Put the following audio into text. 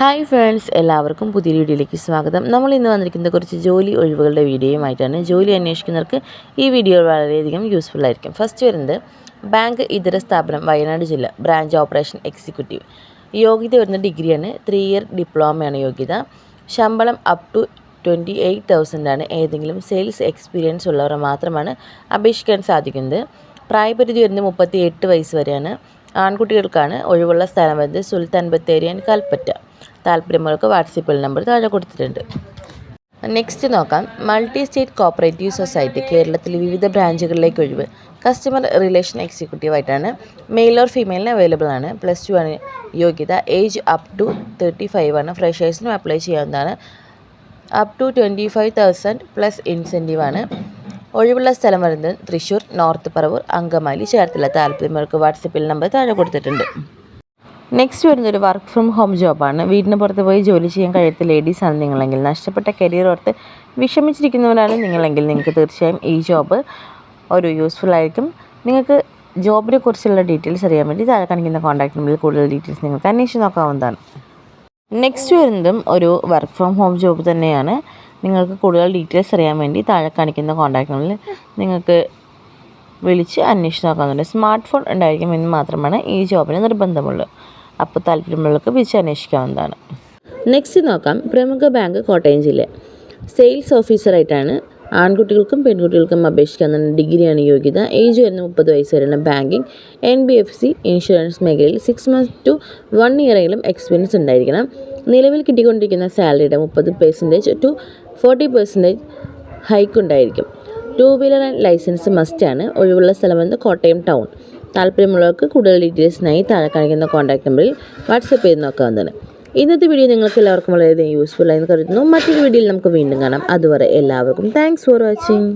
Hi friends എല്ലാവർക്കും പുതിയ വീഡിയോയിലേക്ക് സ്വാഗതം. നമ്മൾ ഇന്ന് വന്നിരിക്കുന്ന കുറച്ച് ജോലി ഒഴിവുകളുടെ വീഡിയോയുമായിട്ടാണ്. ജോലി അന്വേഷിക്കുന്നവർക്ക് ഈ വീഡിയോ വളരെയധികം യൂസ്ഫുൾ ആയിരിക്കും. ഫസ്റ്റ് വരുന്നത് ബാങ്ക് ഇതര സ്ഥാപനം വയനാട് ജില്ല ബ്രാഞ്ച് ഓപ്പറേഷൻ എക്സിക്യൂട്ടീവ് യോഗ്യത വരുന്ന ഡിഗ്രിയാണ്. ത്രീ ഇയർ ഡിപ്ലോമയാണ് യോഗ്യത. ശമ്പളം up to twenty eight thousand ആണ്. ഏതെങ്കിലും സെയിൽസ് എക്സ്പീരിയൻസ് ഉള്ളവർ മാത്രമാണ് അപേക്ഷിക്കാൻ സാധിക്കുന്നത്. പ്രായപരിധി വരുന്നത് മുപ്പത്തി എട്ട് വയസ്സ് വരെയാണ്. ആൺകുട്ടികൾക്കാണ്. ഒഴിവുള്ള സ്ഥലം വരുന്നത് സുൽത്താൻ ബത്തേരി ആൻഡ് കൽപ്പറ്റ. താല്പര്യമുള്ളവർക്ക് വാട്സപ്പിൽ നമ്പർ താഴെ കൊടുത്തിട്ടുണ്ട്. നെക്സ്റ്റ് നോക്കാം. മൾട്ടി സ്റ്റേറ്റ് കോപ്പറേറ്റീവ് സൊസൈറ്റി കേരളത്തിലെ വിവിധ ബ്രാഞ്ചുകളിലേക്ക് ഒഴിവ്. കസ്റ്റമർ റിലേഷൻ എക്സിക്യൂട്ടീവ് ആയിട്ടാണ്. മെയിൽ ഓർ ഫീമെയിലിന് അവൈലബിൾ ആണ്. പ്ലസ് ടു ആണ് യോഗ്യത. Age up to thirty five ആണ്. ഫ്രഷേഴ്സിനും അപ്ലൈ ചെയ്യാവുന്നതാണ്. Up to twenty five thousand plus incentive ആണ്. ഒഴിവുള്ള സ്ഥലം വരുന്നത് തൃശ്ശൂർ നോർത്ത് പറവൂർ അങ്കമാലി ചേർത്തല താല്പര്യമുള്ളവർക്ക് വാട്സപ്പിൽ നമ്പർ താഴെ കൊടുത്തിട്ടുണ്ട്. നെക്സ്റ്റ് വരുന്നൊരു വർക്ക് ഫ്രം ഹോം ജോബാണ് വീടിന് പുറത്ത് പോയി ജോലി ചെയ്യാൻ കഴിയാത്ത ലേഡീസ് ആണ് നിങ്ങളെങ്കിൽ. നഷ്ടപ്പെട്ട കരിയർ ഓർത്ത് വിഷമിച്ചിരിക്കുന്നവരാണ് നിങ്ങളെങ്കിൽ നിങ്ങൾക്ക് തീർച്ചയായും ഈ ജോബ് ഒരു യൂസ്ഫുൾ ആയിരിക്കും. നിങ്ങൾക്ക് ജോബിനെ കുറിച്ചുള്ള ഡീറ്റെയിൽസ് അറിയാൻ വേണ്ടി താഴെ കാണിക്കുന്ന കോൺടാക്ട് നമ്പറിൽ കൂടുതൽ ഡീറ്റെയിൽസ് നിങ്ങൾക്ക് അന്വേഷിച്ച് നോക്കാവുന്നതാണ്. നെക്സ്റ്റ് വരുന്നതും ഒരു വർക്ക് ഫ്രം ഹോം ജോബ് തന്നെയാണ്. നിങ്ങൾക്ക് കൂടുതൽ ഡീറ്റെയിൽസ് അറിയാൻ വേണ്ടി താഴെ കാണിക്കുന്ന കോൺടാക്ട് നമ്പറിൽ നിങ്ങൾക്ക് വിളിച്ച് അന്വേഷിച്ച് നോക്കാവുന്നുണ്ട് സ്മാർട്ട് ഫോൺ ഉണ്ടായിരിക്കും എന്ന് മാത്രമാണ് ഈ ജോബിന് നിർബന്ധമുള്ളത് അപ്പോൾ താല്പര്യമുള്ളവർക്ക് വിളിച്ച് അന്വേഷിക്കാവുന്നതാണ്. നെക്സ്റ്റ് നോക്കാം. പ്രമുഖ ബാങ്ക് കോട്ടയം ജില്ല. സെയിൽസ് ഓഫീസറായിട്ടാണ് ആൺകുട്ടികൾക്കും പെൺകുട്ടികൾക്കും അപേക്ഷിക്കാൻ ഡിഗ്രിയാണ് യോഗ്യത. ഏജ് വരുന്ന മുപ്പത് വയസ്സ് വരെയാണ് banking N B F C insurance മേഖലയിൽ സിക്സ് മന്ത്സ് ടു വൺ ഇയറെങ്കിലും എക്സ്പീരിയൻസ് ഉണ്ടായിരിക്കണം. നിലവിൽ കിട്ടിക്കൊണ്ടിരിക്കുന്ന സാലറിയുടെ മുപ്പത് percentage to forty percentage hike ഉണ്ടായിരിക്കും. ടു വീലർ ആൻഡ് ലൈസൻസ് മസ്റ്റാണ് ഒഴിവുള്ള സ്ഥലമെന്ന് കോട്ടയം ടൗൺ താല്പര്യമുള്ളവർക്ക് കൂടുതൽ ഡീറ്റെയിൽസിനായി താഴെ കാണിക്കുന്ന കോൺടാക്ട് നമ്പറിൽ വാട്സപ്പ് ചെയ്ത് നോക്കാവുന്നതാണ്. ഇന്നത്തെ വീഡിയോ നിങ്ങൾക്ക് എല്ലാവർക്കും വളരെയധികം യൂസ്ഫുൾ ആയെന്ന് കരുതുന്നു. മറ്റൊരു വീഡിയോയിൽ നമുക്ക് വീണ്ടും കാണാം. അതുവരെ എല്ലാവർക്കും താങ്ക്സ് ഫോർ വാച്ചിങ്